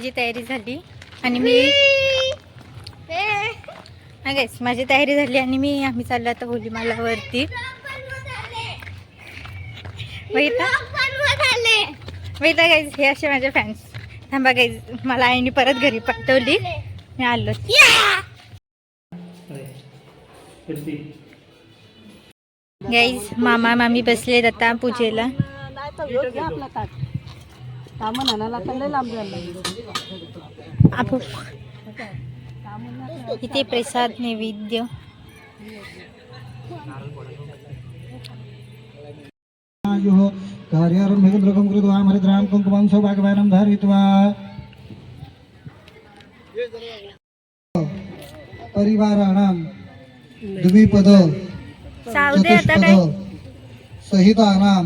माझी तयारी झाली आणि मी गाईस माझी तयारी झाली आणि मी आम्ही चाललो आता होलीमालावरती. बघितलं? वैता गाईज हे असे माझे फॅन्स थांबा गाईज मला आईने परत घरी पाठवली. मी आलो. गाईज मामा मामी बसलेत आता पूजेला. आपो इथे प्रसाद नैवेद्य. आयुः कार्यारम्भकं कृत्वा हरिद्रां कुङ्कुमं सौभाग्यवानं धारयित्वा परिवाराणां द्विपद चतुष्पद सहितानां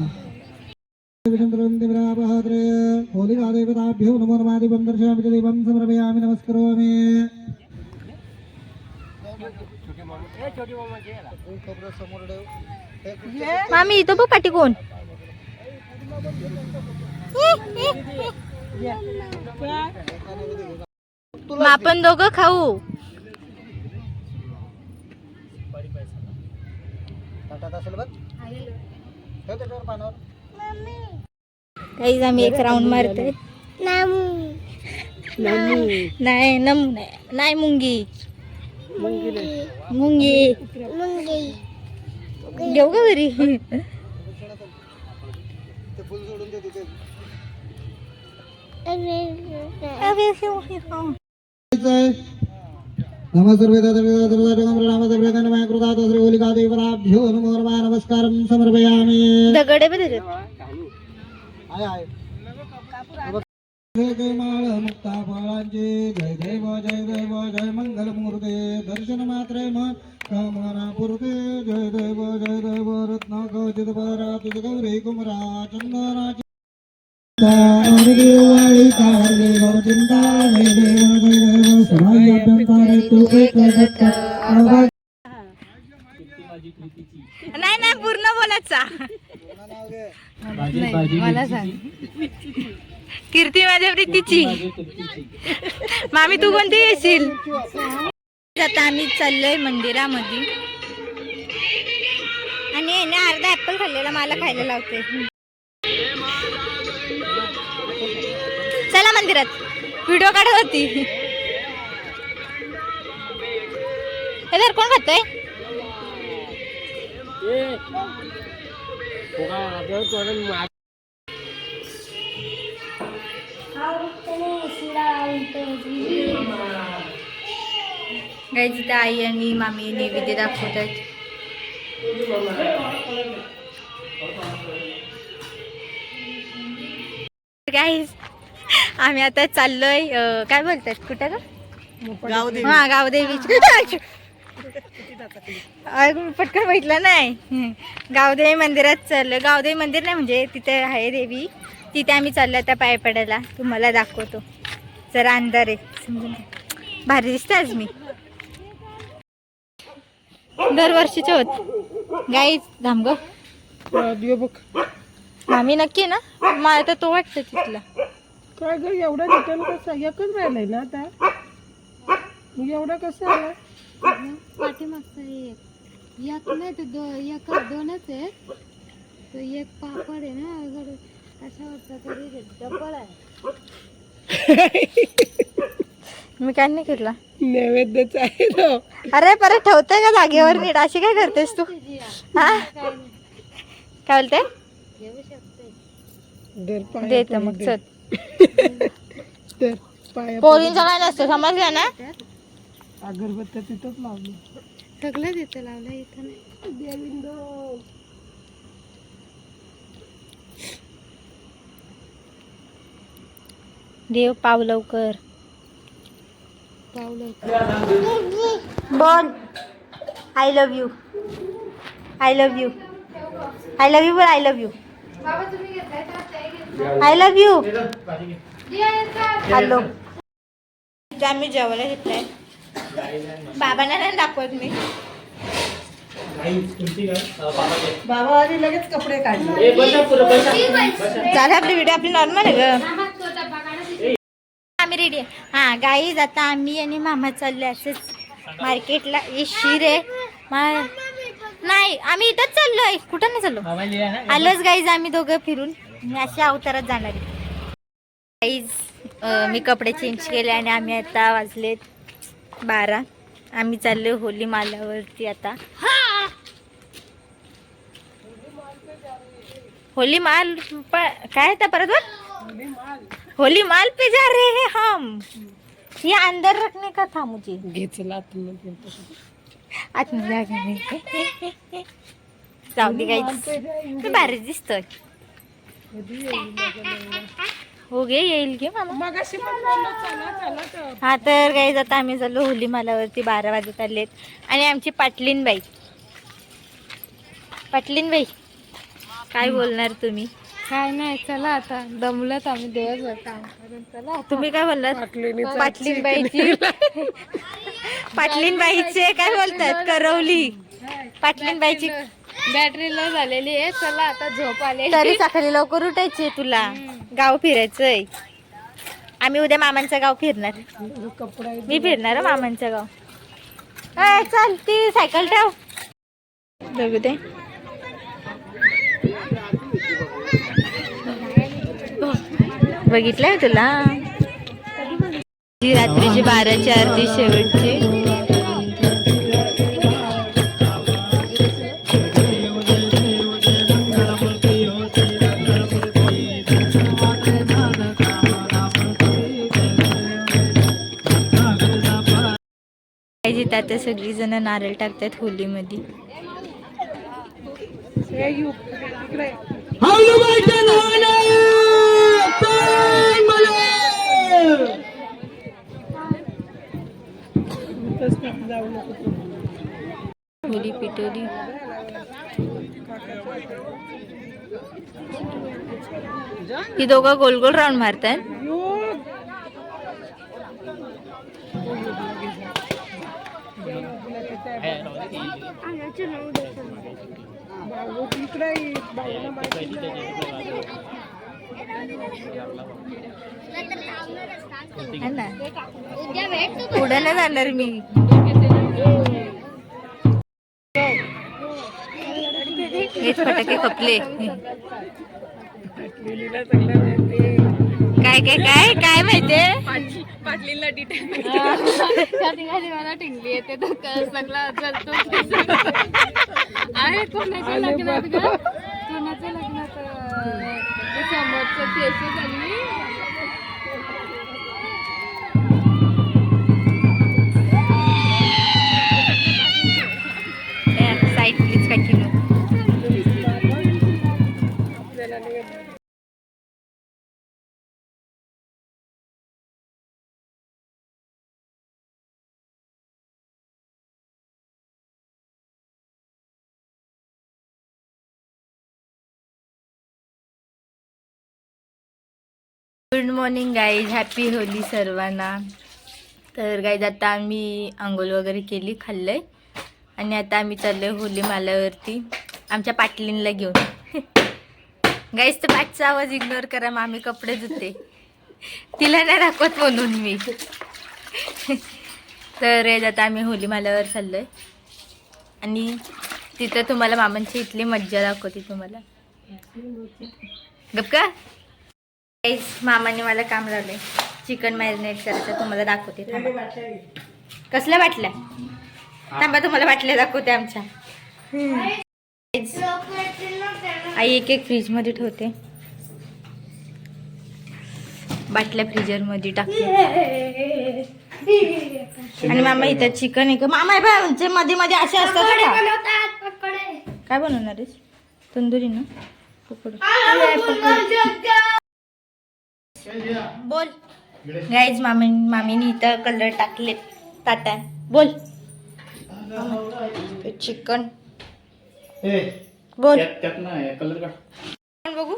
होलिकादेवताभ्यो नमो नमादिवं दर्शयामि च देवं समर्पयामि नमस्करोमि। मामी इथं बघ पाठी कोण. मग आपण दोघं खाऊ. ताटात असेल बघ. पानावर. काहीच आम्ही एक राऊंड मारतोय नाही नम नाही मुंगी मुंगी घेऊ का घरी नमस्कारं समर्पयामि दगडे त्याच्यात आहे आहे. जय जय माळ मुक्ता फळांचे जय देव जय देव जय मंगल मूर्ते. दर्शन मात्रे मन कामना पुरते. जय देव जय देव रत्न कवचित परातित गौरी कुमरा चंदनाची. गौ चिंता जय देव जय देव समाजाभ्यंतरे तू एक दत्त आवाज नाही नाही पूर्ण बोलायचा. मला सांग. कीर्ती माझ्या प्रीतीची. मामी तू कोणती येशील? आता आम्ही चाललोय मंदिरामध्ये. आणि याने अर्धा ऍपल खाल्लेला मला खायला लावते चला मंदिरात. व्हिडिओ काढत होती. हे तर कोण खातोय? गाईज इथं आई आणि मामी नैवेद्य दाखवतात गाईज आम्ही आता चाललोय काय बोलतात कुठं का हा गावदेवीची अगं, पटकन बघितलं नाही. गावदेवी मंदिरात चाललं गावदेवी मंदिर नाही म्हणजे तिथे आहे देवी. तिथे आम्ही चाललो आता पाय पडायला. तुम्हाला दाखवतो. जरा अंधार आहे. समजून भारी दिसते आज मी. दरवर्षीच होत. गाई थांब आम्ही नक्की ना? मला तर तो वाटतं तिथला. काय ग एवढा डिटेल कसं? एकच राहिलाय ना आता. एवढा कसं आला पाठीमागचा एक. एक नाही तर दो एक दोनच आहे. तो एक पापड आहे ना अगर तरी डबल आहे. मी काय नाही केला नैवेद्यच आहे तो. अरे परत ठेवतोय का जागेवर नीट? अशी काय करतेस तू? हा? काय बोलते? घेऊ शकते दर पाया देत मग चल. पोरींचं काय नसतं समजलं ना? अगरबत्त्या तिथंच लावली. सगळं देतं लावलं इथं नाही. देविंदो. देव पाव लवकर. पावलं बोल I love you I love you I love you बोल I love you I love you hello आम्ही जेवायला घेतलाय. बाबांना नाही दाखवत मी. बाबा आधी लगेच कपडे काढले. झालं आपली व्हिडिओ आपली नॉर्मल आहे ग. आम्ही रेडी आहे. हा गाईज आता आम्ही आणि मामा चाललो असंच. मार्केटला हे शिर आहे. मा- नाही आम्ही इथंच चाललोय. कुठं नाही चाललो? आलोच गाईज आम्ही दोघं फिरून. मी अशा अवतारात जाणार आहे. गाईज मी कपडे चेंज केले आणि आम्ही आता वाजलेत. बारा. आम्ही चाललो होली मालावरती आता. होली माल प- काय आता परत होली माल पे जा रहे हैं हम. ये अंदर रखने का था मुझे. घेतला आतमध्ये. आतमध्ये आगने जाऊ दे काही तू भारी दिसतोय. हो गे येईल घे मामा. हा तर काही आता आम्ही चाललो होली मालावरती बारा वाजत आलेत. आणि आमची पाटलीन बाई. पाटलीन बाई काय बोलणार तुम्ही? काय नाही चला आता. दमलत आम्ही दिवसभर काम करून. चला तुम्ही काय बोलणार पाटलीनीचा पाटलीन बाईची. पाटलीन बाईचे काय बोलतात? करवली. पाटलीन बाईची बॅटरी लो झालेली आहे. चला आता झोप आले तरी सकाळी लवकर उठायचे तुला. गाव फिरायचंय. आम्ही उद्या मामांचं गाव फिरणार. मी फिरणार मामांचं गाव. ए, चल ती सायकल ठेव. बघू दे. बघितलंय तुला? जी रात्रीची बाराची आरती शेवटची. जिथं आता सगळी जण नारळ टाकतात होलीमध्ये. होली पिटोली ही दोघं गोल गोल राऊंड मारतात यू. भाऊ इकडे ये. भाऊला माहिती नाही. है ना पुढे नाही जाणार मी. हेच फटाके कपले काय काय काय काय माहितीये? कधी कधी मला टिंगली येते तर सगळं जलतो आहे कोणाच्या लग्नात कोणाच्या लग्नात ते समोरचं केस झाली good morning guys happy Holi सर्वांना. तर गाईज आता आम्ही आंघोळ वगैरे केली खाल्लं आहे आणि आता आम्ही चाललोय होली माल्यावरती आमच्या पाटलींला घेऊन. गाईज तर पाठचा आवाज इग्नोर करा मग आम्ही कपडे धुते. तिला नाही दाखवत म्हणून मी. तर गाईज आता आम्ही होली माल्यावर आहे आणि तिथं तुम्हाला मामांची इथली मज्जा दाखवते तुम्हाला. गप का? गाईस मामाने मला काम लावलंय. चिकन मॅरिनेट करायचं तुम्हाला दाखवते. थांबा. कसल्या बाटल्या? थांबा तुम्हाला बाटल्या दाखवते आमच्या. आई एक एक फ्रीजमध्ये ठेवते. बाटल्या फ्रीजरमध्ये टाकते. आणि मामा इथं चिकन आहे का मामा हे म्हणजे मध्ये मध्ये असे असतात? काय बनवणार आहेस? तंदुरी ना? पकोडे. बोल. गाईज मामी मामीने इथं कलर टाकले. ताटा बोल. चिकन बोल. कोण बघू.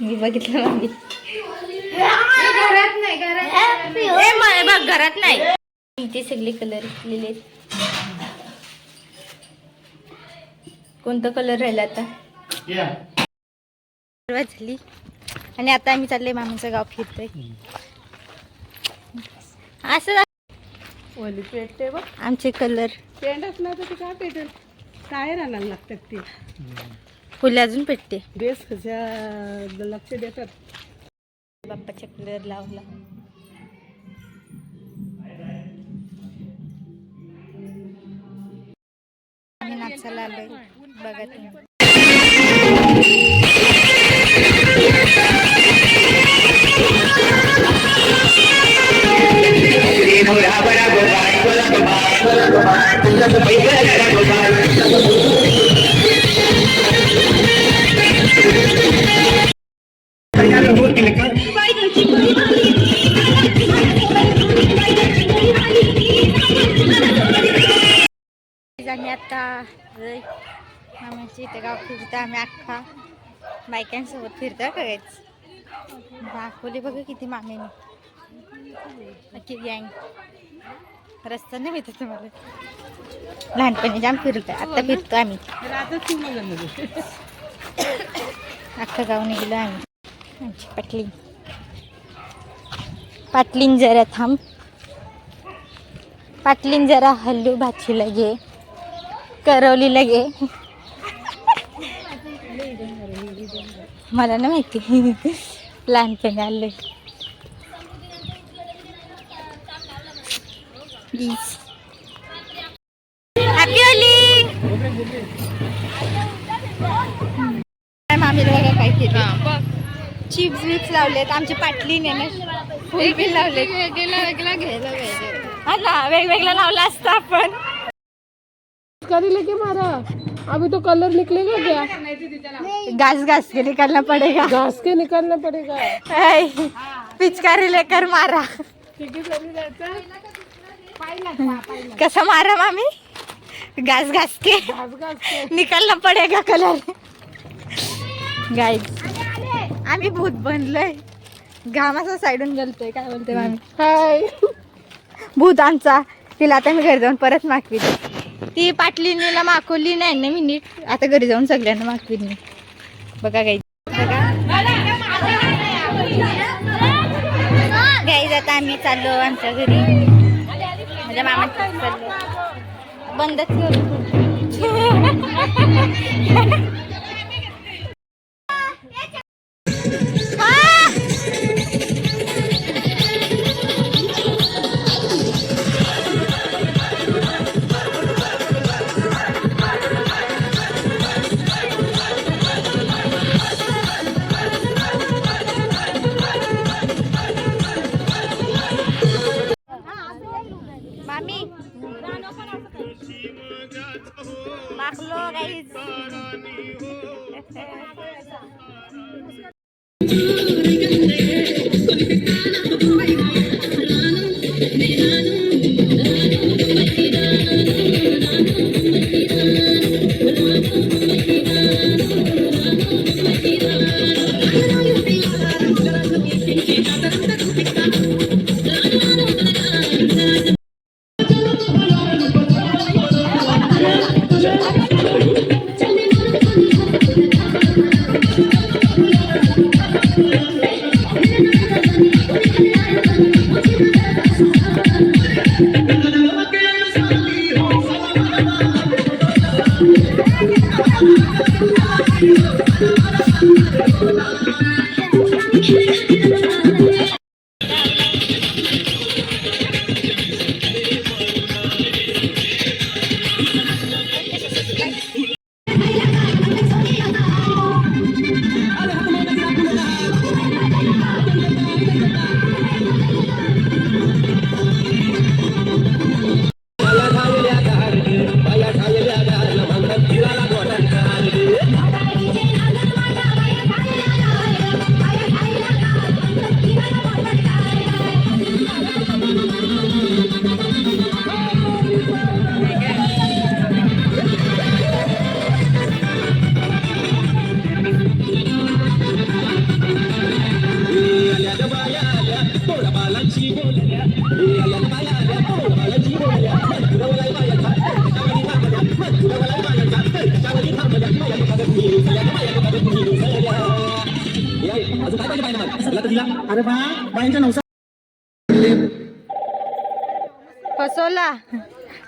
मी बघितलं मामी घरात नाही घरात ए, मा- बघ घरात नाही. इथे सगळे कलर आहेत. कोणता कलर राहिला आता? सुरुवात झाली. आणि आता आम्ही चाललोय मामाचं गाव फिरतोय. असं ओली पेटते बघ. आमचे कलर पेंट असला तर ते काय पेटेल टायर आणायला लागतात ते? फुले अजून पेटते. बेस लक्ष देतात. बाप्पाच्या कलर लावला. आम्ही नाचायला आलोय. बघा तुम्ही. आम्ही आता. आलोय इथे गाव फिरतो आम्ही अख्खा. बायकांसोबत फिरतो कायच दाखवली बघा किती मामेने. गँग रस्ता नाही माहिती तुम्हाला. लहानपणी जाम फिरतो आता फिरतो आम्ही. अख्खं गाव निघलो आम्ही. आमची पाटलीन पाटलीन जरा थांब. पाटलीन जरा हल्लू भाचीला घे. करवलीला घे. मला ना माहिती. लहानपणी आलोय. हॅपी होली काय मामीला बघा काय केलं? चिप्स विप्स लावलेत आमचे पाटलीने ना फुल बिल लावले वेगळा वेगळा घ्यायला पाहिजे. हा ना वेगवेगळा लावला असता आपण. करी लेके मारा? अभी तो कलर निकलेगा क्या घास घास के निकालना पड़ेगा. घास के निकालना पड़ेगा. पिचकारी लेकर मारा. कसा मारा मामी? घास घास के. निकालना पडेगा कलर गाईज आम्ही भूत बनलोय. घामाचा साईडून गेलतोय काय बोलते मामी? हाय. भूत आमचा. तिला आता मी घरी जाऊन परत मागवी ती पाटलीनीला मागवली नाही ना मी नीट. आता घरी जाऊन सगळ्यांना मागवी मी. बघा गाई बघा. गाईज आता आम्ही चाललो आमच्या घरी. मामाच्या घरी चाललो बंदच करू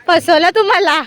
फसवला तुम्हाला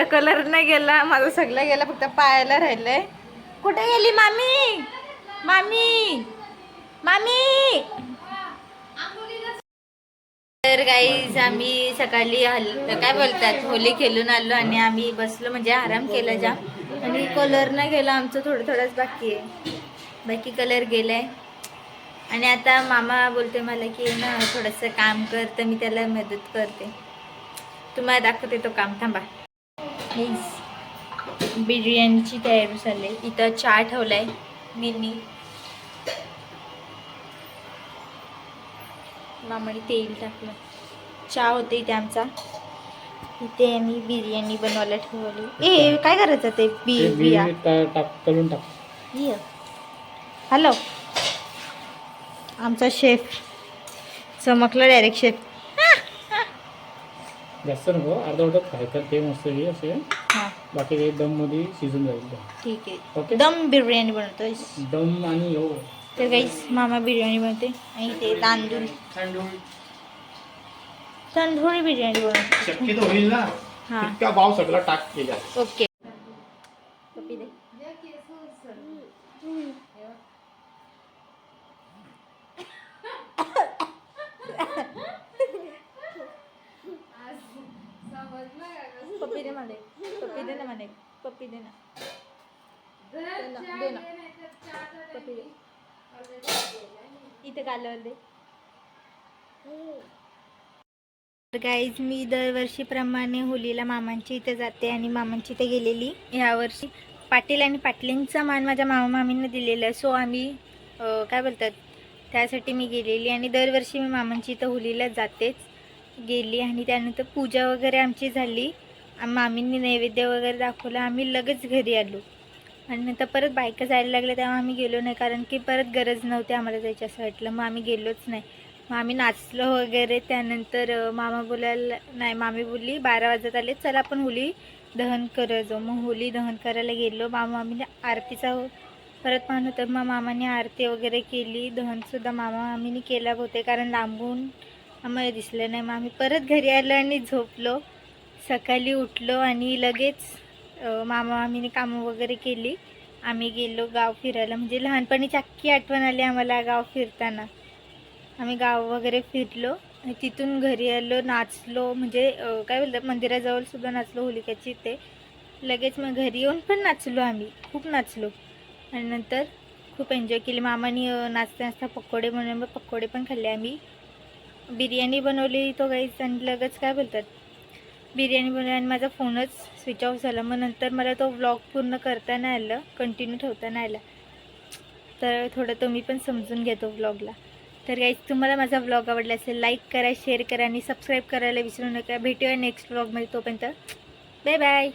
माझा कलर नाही गेला माझा सगळं गेला फक्त पायाला राहिलंय. कुठे गेली मामी? मामी? मामी? तर गाईज आम्ही सकाळी हल काय बोलतात होली खेळून आलो आणि आम्ही बसलो म्हणजे आराम केला जाम. आणि कलर नाही गेला आमचं थोडं थोडंच बाकी आहे. बाकी कलर गेलाय. आणि आता मामा बोलते मला की ना थोडंसं काम कर तर मी त्याला मदत करते. तुम्हाला दाखवते तो काम थांबा. प्लीज बिर्याणीची तयारी झाली इथं चहा ठेवलाय मिनी. मामाने तेल टाकलं. चहा होते इथे आमचा. इथे आम्ही बिर्याणी बनवायला ठेवली. ए काय करायचं ते बी बिया? करून टाक. ये हॅलो आमचा शेफ चमकला डायरेक्ट शेफ जास्त नको अर्धा अर्धा खायचं ते मस्त घे असे हां. बाकी ते दममध्ये शिजून जाईल ठीक आहे. ओके? दम बिर्याणी बनवतोय दम आणि हो. तर काहीच मामा बिर्याणी बनवते आणि ते तांदूळ. तंदुरी बिर्याणी बनवते. शक्यतो होईल ना. हां. इतका भाव सगळा टाक केला. ओके. दे मला पप्पी दे ना मला पप्पी दे ना. दे ना पप्पी दे. इथे दे. तर गाईज मी दरवर्षीप्रमाणे होलीला मामांची इथे जाते आणि मामांची इथे गेलेली. यावर्षी पाटील आणि पाटलींचा मान माझ्या मामा मामींना दिलेला आहे. सो आम्ही काय बोलतात? त्यासाठी मी गेलेली आणि दरवर्षी मी मामांची इथं होलीला जातेच. गेली आणि त्यानंतर पूजा वगैरे आमची झाली. मामींनी नैवेद्य वगैरे दाखवलं आम्ही लगेच घरी आलो. आणि नंतर परत बायका जायला लागल्या तेव्हा आम्ही गेलो नाही कारण की परत गरज नव्हती आम्हाला जायची असं वाटलं. मग आम्ही गेलोच नाही. मग आम्ही नाचलो वगैरे त्यानंतर मामा बोलायला नाही मामी बोलली बारा वाजत आले चला आपण होली दहन करत जाऊ मग होली दहन करायला गेलो मामा मामीने आरतीचा परत मान होतं. मग मामाने आरती वगैरे केली दहनसुद्धा मामा मामीने केला होते कारण लांबून आम्हाला दिसलं नाही. मग आम्ही परत घरी आलो आणि झोपलो. सकाळी उठलो आणि लगेच मामा मामीने कामं वगैरे केली. आम्ही गेलो गाव फिरायला. म्हणजे लहानपणी चक्की आठवण आली आम्हाला गाव फिरताना. आम्ही गाव वगैरे फिरलो. तिथून घरी आलो नाचलो. म्हणजे काय बोलतात मंदिराजवळ सुद्धा नाचलो होलिकाची ते लगेच मग घरी येऊन पण नाचलो आम्ही. खूप नाचलो. आणि नंतर खूप एन्जॉय केली. मामाने नाचता नाचता पकोडे बनवले. मग पकोडे पण खाल्ले आम्ही. बिर्याणी बनवली तो काहीच आणि लगेच काय बोलतात बिर्याणी बनवली आणि माझा फोनच स्विच ऑफ झाला. मग नंतर मला तो व्लॉग पूर्ण करता नाही आलं कंटिन्यू ठेवता नाही आला. तर थोडं तुम्ही पण समजून घेतो व्लॉगला तर गाईज तुम्हाला माझा व्लॉग आवडला असेल लाईक करा शेअर करा आणि सबस्क्राईब करायला विसरू नका. भेटूया नेक्स्ट व्लॉगमध्ये तोपर्यंत. Bye bye